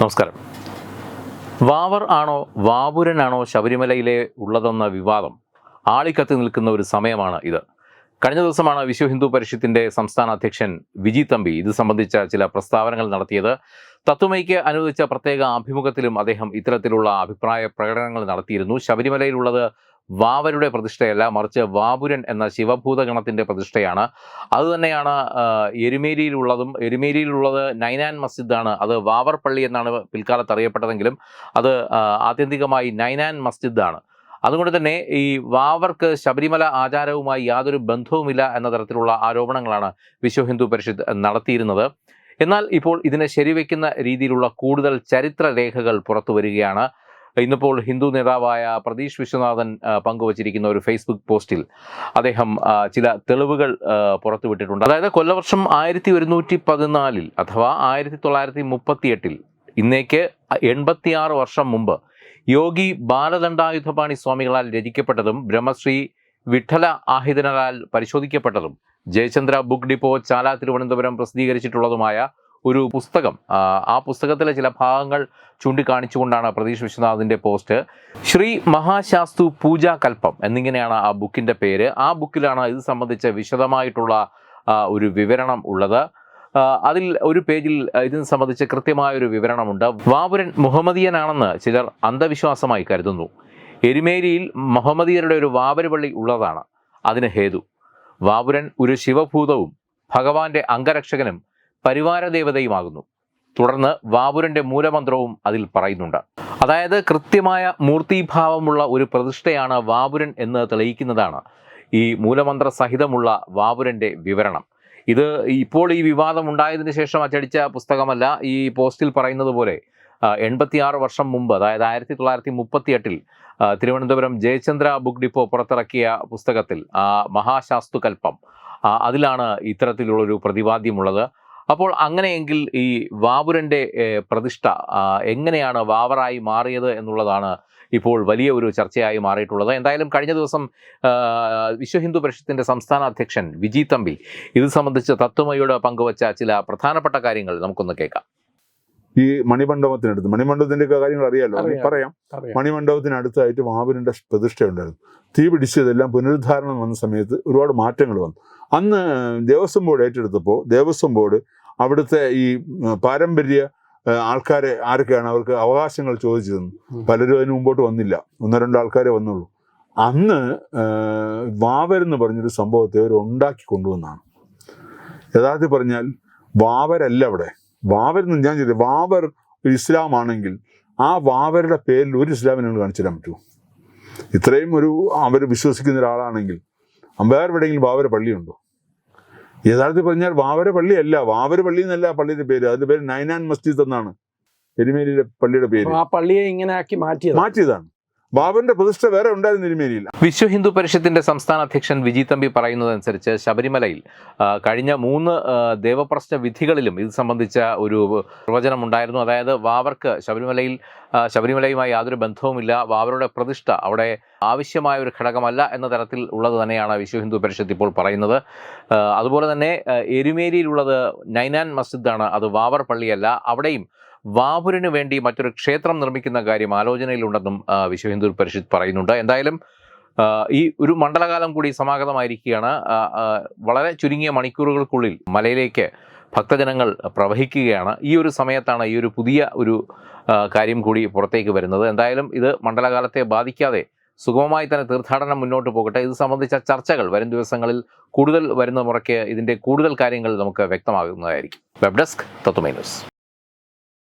നമസ്കാരം. വാവർ ആണോ വാവുരനാണോ ശബരിമലയിലെ ഉള്ളതെന്ന വിവാദം ആളിക്കത്തി നിൽക്കുന്ന ഒരു സമയമാണ് ഇത്. കഴിഞ്ഞ ദിവസമാണ് വിശ്വ ഹിന്ദു പരിഷത്തിന്റെ സംസ്ഥാന അധ്യക്ഷൻ വിജി തമ്പി ഇത് സംബന്ധിച്ച ചില പ്രസ്താവനകൾ നടത്തിയത്. തത്വമയ്ക്ക് അനുവദിച്ച പ്രത്യേക അഭിമുഖത്തിലും അദ്ദേഹം ഇത്തരത്തിലുള്ള അഭിപ്രായ പ്രകടനങ്ങൾ നടത്തിയിരുന്നു. ശബരിമലയിലുള്ളത് വാവരുടെ പ്രതിഷ്ഠയല്ല മറിച്ച് വാപുരൻ എന്ന ശിവഭൂതഗണത്തിന്റെ പ്രതിഷ്ഠയാണ്. അതുതന്നെയാണ് എരുമേരിയിലുള്ളതും എരുമേലിയിലുള്ളത് നൈനാൻ മസ്ജിദാണ്. അത് വാവർ പള്ളി എന്നാണ് പിൽക്കാലത്ത് അറിയപ്പെട്ടതെങ്കിലും അത് ആത്യന്തികമായി നൈനാൻ മസ്ജിദാണ്. അതുകൊണ്ട് തന്നെ ഈ വാവർക്ക് ശബരിമല ആചാരവുമായി യാതൊരു ബന്ധവുമില്ല എന്ന തരത്തിലുള്ള ആരോപണങ്ങളാണ് വിശ്വ ഹിന്ദു പരിഷത്ത് നടത്തിയിരുന്നത്. എന്നാൽ ഇപ്പോൾ ഇതിനെ ശരിവെക്കുന്ന രീതിയിലുള്ള കൂടുതൽ ചരിത്ര രേഖകൾ പുറത്തു വരികയാണ്. ഇന്നിപ്പോൾ ഹിന്ദു നേതാവായ പ്രതീഷ് വിശ്വനാഥൻ പങ്കുവച്ചിരിക്കുന്ന ഒരു ഫേസ്ബുക്ക് പോസ്റ്റിൽ അദ്ദേഹം ചില തെളിവുകൾ പുറത്തുവിട്ടിട്ടുണ്ട്. അതായത് കൊല്ലവർഷം ആയിരത്തി ഒരുന്നൂറ്റി പതിനാലിൽ അഥവാ ആയിരത്തി തൊള്ളായിരത്തി മുപ്പത്തിയെട്ടിൽ ഇന്നേക്ക് എൺപത്തിയാറ് വർഷം മുമ്പ് യോഗി ബാലദണ്ഡായുധപാണി സ്വാമികളാൽ രചിക്കപ്പെട്ടതും ബ്രഹ്മശ്രീ വിഠല ആഹിതനാൽ പരിശോധിക്കപ്പെട്ടതും ജയചന്ദ്ര ബുക്ക് ഡിപ്പോ ചാല തിരുവനന്തപുരം പ്രസിദ്ധീകരിച്ചിട്ടുള്ളതുമായ ഒരു പുസ്തകം ആ, പുസ്തകത്തിലെ ചില ഭാഗങ്ങൾ ചൂണ്ടിക്കാണിച്ചുകൊണ്ടാണ് പ്രതീഷ് വിശ്വനാഥിന്റെ പോസ്റ്റ്. ശ്രീ മഹാശാസ്തു പൂജാ കൽപ്പം എന്നിങ്ങനെയാണ് ആ ബുക്കിന്റെ പേര്. ആ ബുക്കിലാണ് ഇത് സംബന്ധിച്ച് വിശദമായിട്ടുള്ള ഒരു വിവരണം ഉള്ളത്. അതിൽ ഒരു പേജിൽ ഇതിനെ സംബന്ധിച്ച് കൃത്യമായ ഒരു വിവരണമുണ്ട്. വാപുരൻ മുഹമ്മദീയനാണെന്ന് ചിലർ അന്ധവിശ്വാസമായി കരുതുന്നു. എരുമേലിയിൽ മുഹമ്മദിയരുടെ ഒരു വാവരുപള്ളി ഉള്ളതാണ്. അതിന് ഹേതു. വാപുരൻ ഒരു ശിവഭൂതവും ഭഗവാന്റെ അംഗരക്ഷകനും പരിവാര ദേവതയുമാകുന്നു തുടർന്ന് വാവുരന്റെ മൂലമന്ത്രവും അതിൽ പറയുന്നുണ്ട്. അതായത് കൃത്യമായ മൂർത്തിഭാവമുള്ള ഒരു പ്രതിഷ്ഠയാണ് വാവുരൻ എന്ന് തെളിയിക്കുന്നതാണ് ഈ മൂലമന്ത്ര സഹിതമുള്ള വാവുരന്റെ വിവരണം. ഇത് ഇപ്പോൾ ഈ വിവാദം ഉണ്ടായതിനു ശേഷം അച്ചടിച്ച പുസ്തകമല്ല ഈ പോസ്റ്റിൽ പറയുന്നത് പോലെ എൺപത്തിയാറ് വർഷം മുമ്പ് അതായത് ആയിരത്തി തൊള്ളായിരത്തി മുപ്പത്തി എട്ടിൽ തിരുവനന്തപുരം ജയചന്ദ്ര ബുക്ക് ഡിപ്പോ പുറത്തിറക്കിയ പുസ്തകത്തിൽ ആ, മഹാശാസ്തു കൽപ്പം ആ, അതിലാണ് ഇത്തരത്തിലുള്ളൊരു പ്രതിപാദ്യമുള്ളത്. അപ്പോൾ അങ്ങനെയെങ്കിൽ ഈ വാവുരന്റെ പ്രതിഷ്ഠ എങ്ങനെയാണ് വാവറായി മാറിയത് എന്നുള്ളതാണ് ഇപ്പോൾ വലിയ ഒരു ചർച്ചയായി മാറിയിട്ടുള്ളത്. എന്തായാലും കഴിഞ്ഞ ദിവസം വിശ്വ ഹിന്ദു പരിഷത്തിന്റെ സംസ്ഥാന അധ്യക്ഷൻ വിജി തമ്പി ഇത് സംബന്ധിച്ച് തത്വമയോട് പങ്കുവച്ച ചില പ്രധാനപ്പെട്ട കാര്യങ്ങൾ നമുക്കൊന്ന് കേൾക്കാം. ഈ മണിമണ്ഡപത്തിനടുത്ത് മണിമണ്ഡപത്തിന്റെ ഒക്കെ കാര്യങ്ങൾ അറിയാലോ? പറയാം. മണിമണ്ഡപത്തിനടുത്തായിട്ട് വാപുരന്റെ പ്രതിഷ്ഠ ഉണ്ടായിരുന്നു തീ പിടിച്ചതെല്ലാം പുനരുദ്ധാരണം വന്ന സമയത്ത് ഒരുപാട് മാറ്റങ്ങൾ വന്നു. അന്ന് ദേവസ്വം ബോർഡ് ഏറ്റെടുത്തപ്പോൾ ദേവസ്വം ബോർഡ് അവിടുത്തെ ഈ പാരമ്പര്യ ആൾക്കാരെ ആരൊക്കെയാണ് അവർക്ക് അവകാശങ്ങൾ ചോദിച്ചു തന്നു. പലരും അതിന് മുമ്പോട്ട് വന്നില്ല. ഒന്നോ രണ്ടോ ആൾക്കാരെ വന്നുള്ളൂ. അന്ന് വാവരെന്ന് പറഞ്ഞൊരു സംഭവത്തെ അവർ ഉണ്ടാക്കി കൊണ്ടുവന്നാണ്. യഥാർത്ഥത്തിൽ പറഞ്ഞാൽ വാവരല്ല അവിടെ. വാവരെന്ന് ഞാൻ ചോദിച്ചത് വാവർ ഒരു ഇസ്ലാം ആണെങ്കിൽ ആ വാവരുടെ പേരിൽ ഒരു ഇസ്ലാമിനെ നിങ്ങൾ കാണിച്ചു തരാൻ പറ്റുമോ? ഇത്രയും ഒരു അവർ വിശ്വസിക്കുന്ന ഒരാളാണെങ്കിൽ അമ്പയർ എവിടെയെങ്കിലും വാവര പള്ളിയുണ്ടോ? യഥാർത്ഥത്തിൽ പറഞ്ഞാൽ വാവര പള്ളിയല്ല വാവര പള്ളി എന്നല്ല പള്ളിയുടെ പേര്. അതിന്റെ പേര് നൈനാൻ മസ്ജിദ് എന്നാണ്. എരുമേലിയുടെ പള്ളിയുടെ പേര്. ആ പള്ളിയെ ഇങ്ങനെ ആക്കി മാറ്റി മാറ്റിയതാണ്. ബാബറിന്റെ പ്രതിഷ്ഠ വേറെ ഉണ്ടായിരുന്നു എരുമേലിയിൽ. വിശ്വ ഹിന്ദു പരിഷത്തിന്റെ സംസ്ഥാന അധ്യക്ഷൻ വിജി തമ്പി പറയുന്നതനുസരിച്ച് ശബരിമലയിൽ കഴിഞ്ഞ മൂന്ന് ദേവപ്രശ്ന വിധികളിലും ഇത് സംബന്ധിച്ച ഒരു പ്രവചനം ഉണ്ടായിരുന്നു. അതായത് വാവർക്ക് ശബരിമലയിൽ ശബരിമലയുമായി യാതൊരു ബന്ധവുമില്ല. വാവരുടെ പ്രതിഷ്ഠ അവിടെ ആവശ്യമായ ഒരു ഘടകമല്ല എന്ന തരത്തിൽ ഉള്ളത് തന്നെയാണ് വിശ്വ ഹിന്ദു പരിഷത്ത് ഇപ്പോൾ പറയുന്നത്. അതുപോലെ തന്നെ എരുമേരിയിലുള്ളത് നൈനാൻ മസ്ജിദാണ്. അത് വാവർ പള്ളിയല്ല. അവിടെയും വാപുരന് വേണ്ടി മറ്റൊരു ക്ഷേത്രം നിർമ്മിക്കുന്ന കാര്യം ആലോചനയിലുണ്ടെന്നും വിശ്വ ഹിന്ദു പരിഷത്ത് പറയുന്നുണ്ട്. എന്തായാലും ഈ ഒരു മണ്ഡലകാലം കൂടി സമാഗതമായിരിക്കുകയാണ്. വളരെ ചുരുങ്ങിയ മണിക്കൂറുകൾക്കുള്ളിൽ മലയിലേക്ക് ഭക്തജനങ്ങൾ പ്രവഹിക്കുകയാണ്. ഈ ഒരു സമയത്താണ് ഈ ഒരു പുതിയ ഒരു കാര്യം കൂടി പുറത്തേക്ക് വരുന്നത്. എന്തായാലും ഇത് മണ്ഡലകാലത്തെ ബാധിക്കാതെ സുഗമമായി തന്നെ തീർത്ഥാടനം മുന്നോട്ട് പോകട്ടെ. ഇത് സംബന്ധിച്ച ചർച്ചകൾ വരും ദിവസങ്ങളിൽ കൂടുതൽ വരുന്ന മുറയ്ക്ക് ഇതിന്റെ കൂടുതൽ കാര്യങ്ങൾ നമുക്ക് വ്യക്തമാകുന്നതായിരിക്കും. Web desk Tatvamayi news.